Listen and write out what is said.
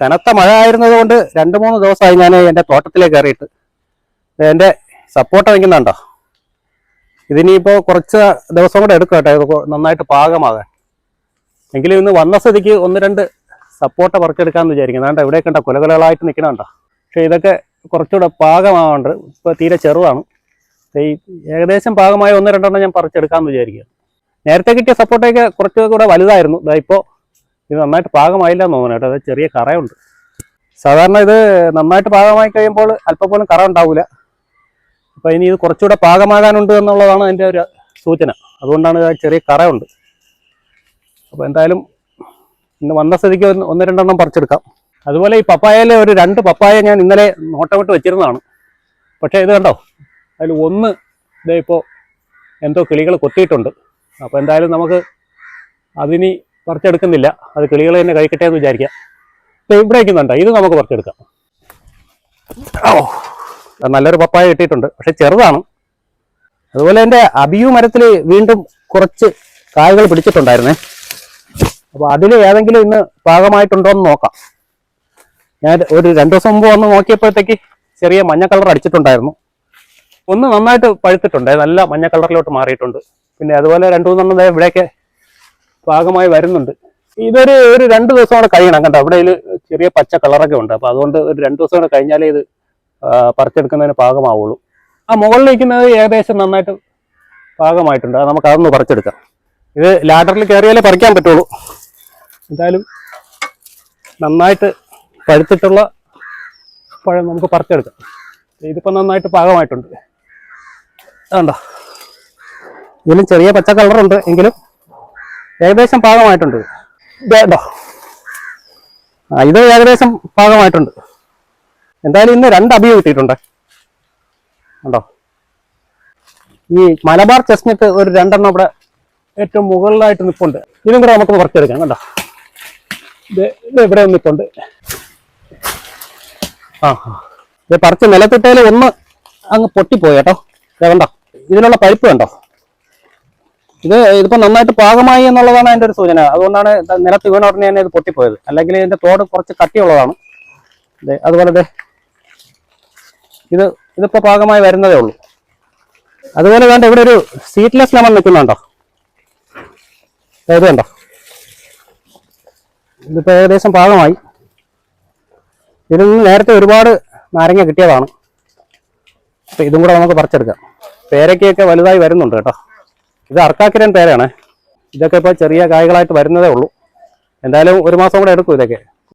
കനത്ത മഴ ആയിരുന്നത് കൊണ്ട് രണ്ട് മൂന്ന് ദിവസമായി ഞാൻ എന്റെ തോട്ടത്തിലേക്ക് കയറിയിട്ട്. എന്റെ സപ്പോർട്ട് നിൽക്കുന്നുണ്ടോ ഇതിനിപ്പോൾ കുറച്ച് ദിവസം കൂടെ എടുക്കും കേട്ടോ. നന്നായിട്ട് പാകമാകാൻ. എങ്കിലും ഇന്ന് വന്ന സ്ഥിതിക്ക് ഒന്ന് രണ്ട് സപ്പോർട്ട പറിച്ചെടുക്കാമെന്ന് വിചാരിക്കുന്നു. അതുകൊണ്ട് ഇവിടെ കണ്ട കുലകുലകളായിട്ട് നിൽക്കണുണ്ടോ? പക്ഷേ ഇതൊക്കെ കുറച്ചുകൂടെ പാകമാകണ്ട് ഇപ്പോൾ തീരെ ചെറുതാണ്. ഈ ഏകദേശം പാകമായ ഒന്ന് രണ്ടെണ്ണം ഞാൻ പറിച്ചെടുക്കാമെന്ന് വിചാരിക്കുക നേരത്തെ കിട്ടിയ സപ്പോർട്ടൊക്കെ കുറച്ചുകൂടെ വലുതായിരുന്നു. ഇപ്പോൾ ഇത് നന്നായിട്ട് പാകമായില്ല എന്ന് തോന്നുന്നു കേട്ടോ. അത് ചെറിയ കറയുണ്ട്. സാധാരണ ഇത് നന്നായിട്ട് പാകമായി കഴിയുമ്പോൾ അല്പം പോലും കറ ഉണ്ടാവില്ല അപ്പോൾ ഇനി ഇത് കുറച്ചുകൂടെ പാകമാകാനുണ്ട് എന്നുള്ളതാണ് അതിന്റെ ഒരു സൂചന. അതുകൊണ്ടാണ് ചെറിയ കറയുണ്ട്. അപ്പോൾ എന്തായാലും ഇന്ന് വന്ന സ്ഥിതിക്ക് ഒന്ന് രണ്ടെണ്ണം പറിച്ചെടുക്കാം. അതുപോലെ ഈ പപ്പായയിലെ ഒരു രണ്ട് പപ്പായ ഞാൻ ഇന്നലെ നോട്ടമിട്ട് വെച്ചിരുന്നതാണ്. പക്ഷേ ഇത് കണ്ടോ? അതിൽ ഒന്ന് ഇതേ ഇപ്പോൾ എന്തോ കിളികൾ കൊത്തിയിട്ടുണ്ട്. അപ്പോൾ എന്തായാലും നമുക്ക് അതിനി പറിച്ചെടുക്കുന്നില്ല. അത് കിളികൾ തന്നെ കഴിക്കട്ടെ എന്ന് വിചാരിക്കാം ഇവിടെ വയ്ക്കുന്നുണ്ടോ ഇത് നമുക്ക് പറിച്ചെടുക്കാം. ഓ നല്ലൊരു പപ്പായ കിട്ടിയിട്ടുണ്ട്. പക്ഷെ ചെറുതാണ്. അതുപോലെ എന്റെ അബിയു മരത്തിൽ വീണ്ടും കുറച്ച് കായകൾ പിടിച്ചിട്ടുണ്ടായിരുന്നേ. അപ്പോൾ അതിൽ ഏതെങ്കിലും ഇന്ന് പാകമായിട്ടുണ്ടോ എന്ന് നോക്കാം. ഞാൻ ഒരു രണ്ട് ദിവസം മുമ്പ് വന്ന് നോക്കിയപ്പോഴത്തേക്ക് ചെറിയ മഞ്ഞ കളർ അടിച്ചിട്ടുണ്ടായിരുന്നു. ഒന്ന് നന്നായിട്ട് പഴുത്തിട്ടുണ്ട്. നല്ല മഞ്ഞ കളറിലോട്ട് മാറിയിട്ടുണ്ട്. പിന്നെ അതുപോലെ രണ്ടു മൂന്നെണ്ണം ഇവിടെയൊക്കെ പാകമായി വരുന്നുണ്ട്. ഇതൊരു ഒരു രണ്ട് ദിവസം കൂടെ കഴിയണം. കണ്ടോ അവിടെ ചെറിയ പച്ച കളറൊക്കെ ഉണ്ട്. അപ്പോൾ അതുകൊണ്ട് ഒരു രണ്ട് ദിവസം കൂടെ കഴിഞ്ഞാലേ ഇത് പറിച്ചെടുക്കുന്നതിന് പാകമാവുള്ളൂ. ആ മുകളിൽ നിൽക്കുന്നത് ഏകദേശം നന്നായിട്ട് പാകമായിട്ടുണ്ട്. അത് നമുക്ക് അതൊന്ന് പറിച്ചെടുക്കാം. ഇത് ലാഡറിൽ കയറിയാലേ പറിക്കാൻ പറ്റുള്ളൂ. എന്തായാലും നന്നായിട്ട് പഴുത്തിട്ടുള്ള പഴം നമുക്ക് പറിച്ചെടുക്കാം. ഇതിപ്പോൾ നന്നായിട്ട് പാകമായിട്ടുണ്ട്. അതുണ്ടോ ഇതിലും ചെറിയ പച്ച കളറുണ്ട് എങ്കിലും ഏകദേശം പാകമായിട്ടുണ്ട്. ആ ഇത് ഏകദേശം പാകമായിട്ടുണ്ട്. എന്തായാലും ഇന്ന് രണ്ട് അബിയ കിട്ടിയിട്ടുണ്ട്. ഉണ്ടോ ഈ മലബാർ ചെസ്നറ്റ് ഒരു രണ്ടെണ്ണം ഇവിടെ ഏറ്റവും മുകളിലായിട്ട് നിൽപ്പുണ്ട് ഇതും കൂടെ നമുക്ക് പറിച്ചെടുക്കാം കണ്ടോ? ഇത് ഇവിടെ നിൽപ്പുണ്ട് ആ. ഇത് പറിച്ച് നിലത്തിട്ടേൽ ഒന്ന് അങ്ങ് പൊട്ടിപ്പോയി കേട്ടോ. കണ്ടോ? ഇതിനുള്ള പൈപ്പ് കണ്ടോ? ഇത് ഇതിപ്പോ നന്നായിട്ട് പാകമായി എന്നുള്ളതാണ് അതിന്റെ ഒരു സൂചന. അതുകൊണ്ടാണ് നിലത്ത് വീണ ഉടനെ തന്നെ ഇത് പൊട്ടിപ്പോയത്. അല്ലെങ്കിൽ ഇതിന്റെ തോട് കുറച്ച് കട്ടിയുള്ളതാണ്. അതുപോലെ ഇത് ഇതിപ്പോ പാകമായി വരുന്നതേ ഉള്ളൂ. അതുപോലെ വേണ്ട ഇവിടെ ഒരു സീറ്റ്ലെസ് ലെമൺ നിൽക്കുന്നുണ്ടോ ഇത് കണ്ടോ? ഇതിപ്പോ ഏകദേശം പാകമായി. ഇതിൽ നിന്ന് നേരത്തെ ഒരുപാട് നാരങ്ങ കിട്ടിയതാണ്. അപ്പൊ ഇതും കൂടെ നമുക്ക് പറിച്ചെടുക്കാം. പേരയ്ക്കൊക്കെ വലുതായി വരുന്നുണ്ട് കേട്ടോ. ഇത് അർക്കാക്കിരൻ പേരാണ്. ഇതൊക്കെ ഇപ്പോൾ ചെറിയ കായ്കളായിട്ട് വരുന്നതേ ഉള്ളൂ. എന്തായാലും ഒരു മാസം കൂടെ എടുക്കും ഇതൊക്കെ.